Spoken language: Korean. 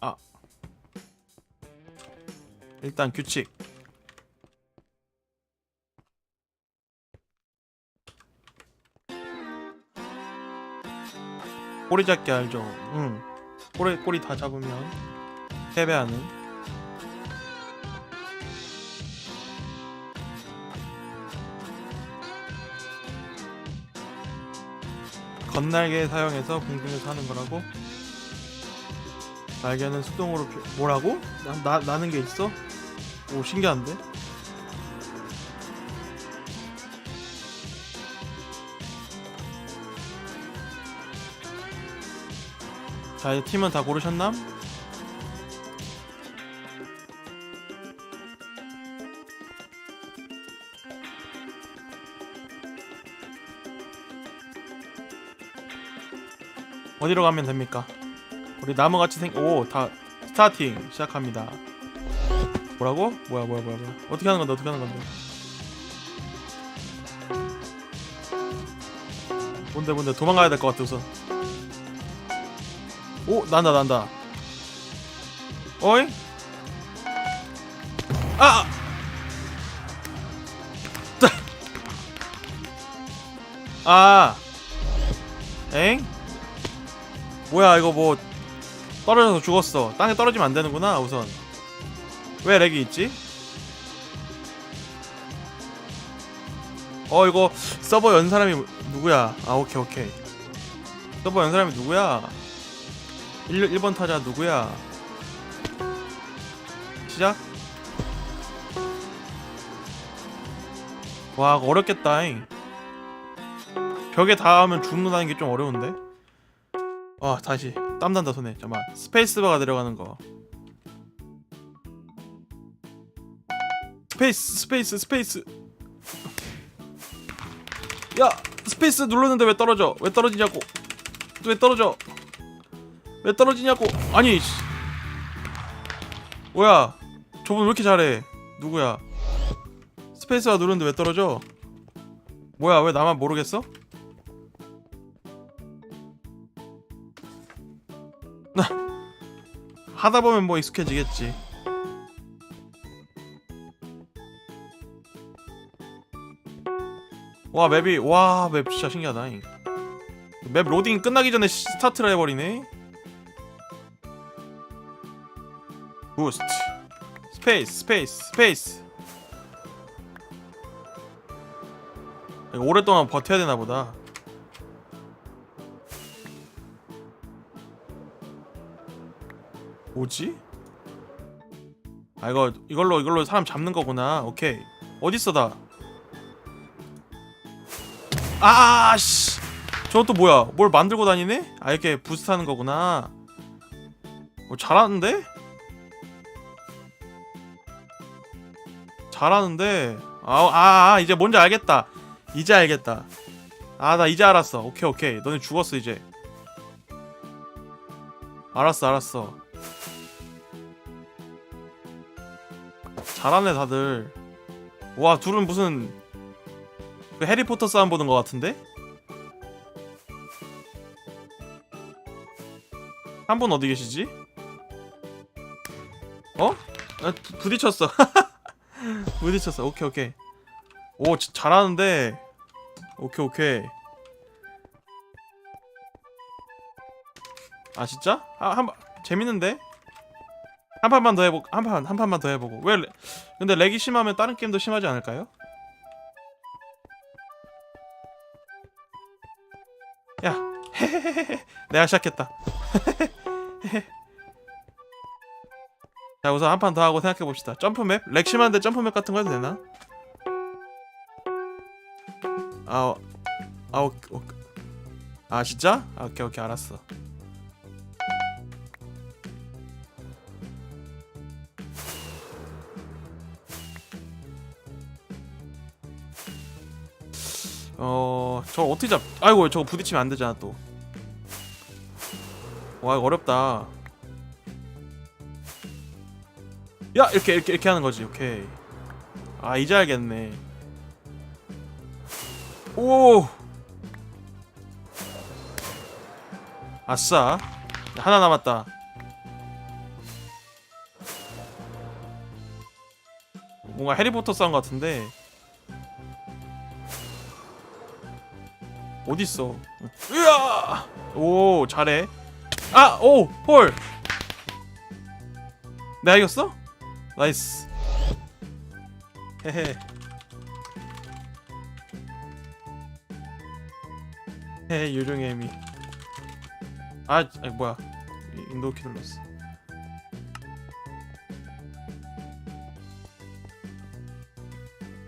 아 일단 규칙 꼬리 잡기 알죠? 응 꼬리 꼬리 다 잡으면 패배하는 건날개 사용해서 공중에서 하는 거라고? 날개는 수동으로 표... 뭐라고? 나, 나 나 는 게 있어? 오 신기한데? 자 이제 팀은 다 고르셨남? 어디로 가면 됩니까? 우리 나무같이 생... 오! 다 스타팅 시작합니다 뭐라고? 뭐야 뭐야 뭐야 뭐야 어떻게 하는 건데 어떻게 하는 건데 뭔데 뭔데 도망가야 될 것 같아 우선 오 난다 난다 어이? 아! 따! 아 엥? 뭐야 이거 뭐 떨어져서 죽었어. 땅에 떨어지면 안 되는구나 우선. 왜 렉이 있지? 어 이거 서버 연 사람이 누구야? 아 오케이 오케이. 서버 연 사람이 누구야? 1, 1번 타자 누구야? 시작. 와 어렵겠다잉. 벽에 닿으면 죽는다는 게 좀 어려운데 아 다시. 땀난다 손에. 잠깐 스페이스바가 내려가는 거. 스페이스 스페이스 스페이스. 야 스페이스 눌렀는데 왜 떨어져? 왜 떨어지냐고. 왜 떨어져? 왜 떨어지냐고. 아니 씨. 뭐야? 저분 왜 이렇게 잘해? 누구야? 스페이스바 누르는데 왜 떨어져? 뭐야 왜 나만 모르겠어 하다 보면 뭐 익숙해지겠지. 와 맵이 와 맵 진짜 신기하다. 잉. 맵 로딩 끝나기 전에 시- 스타트를 해버리네. 부스트 스페이스 스페이스 스페이스 오랫동안 버텨야 되나 보다. 뭐지? 아 이거 이걸로 이걸로 사람 잡는 거구나. 오케이. 어딨어 다? 아씨. 저것도 뭐야? 뭘 만들고 다니네? 아 이렇게 부스트하는 거구나. 어, 잘하는데? 잘하는데. 아, 아, 아 이제 뭔지 알겠다. 이제 알겠다. 아 나 이제 알았어. 오케이 오케이. 너네 죽었어 이제. 알았어 알았어. 잘하네 다들 와 둘은 무슨 그 해리포터 싸움 보는 것 같은데? 한 분 어디 계시지? 어? 아, 부- 부딪혔어 부딪혔어 오케이 오케이 오 지- 잘하는데 오케이 오케이 아 진짜? 아, 한 재밌는데? 한 판만 더 해보 한판 한 판만 더 해보고 왜 레- 근데 렉이 심하면 다른 게임도 심하지 않을까요? 야 내가 시작했다 자 우선 한 판 더 하고 생각해 봅시다 점프맵 렉 심한데 점프맵 같은 거 해도 되나? 아, 아, 오, 오, 아 진짜? 아, 오케이 오케이 알았어. 어... 저 어떻게 잡... 아이고 저거 부딪히면 안 되잖아 또. 와 어렵다. 야! 이렇게 이렇게 이렇게 하는 거지. 오케이. 아 이제 알겠네. 오! 아싸. 하나 남았다. 뭔가 해리포터 싸운 것 같은데 어딨어? 으아! 오 잘해. 아오폴! 내가 이겼어? 나이스. 헤헤. 헤헤 요정의 의미. 아, 아니 뭐야. 이- 인도 키 눌렀어